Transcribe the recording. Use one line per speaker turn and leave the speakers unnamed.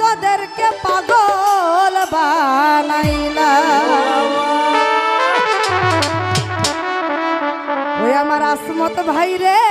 তোদেরকে পাগল বানাইলা। ওই আমার আসমত ভাই রে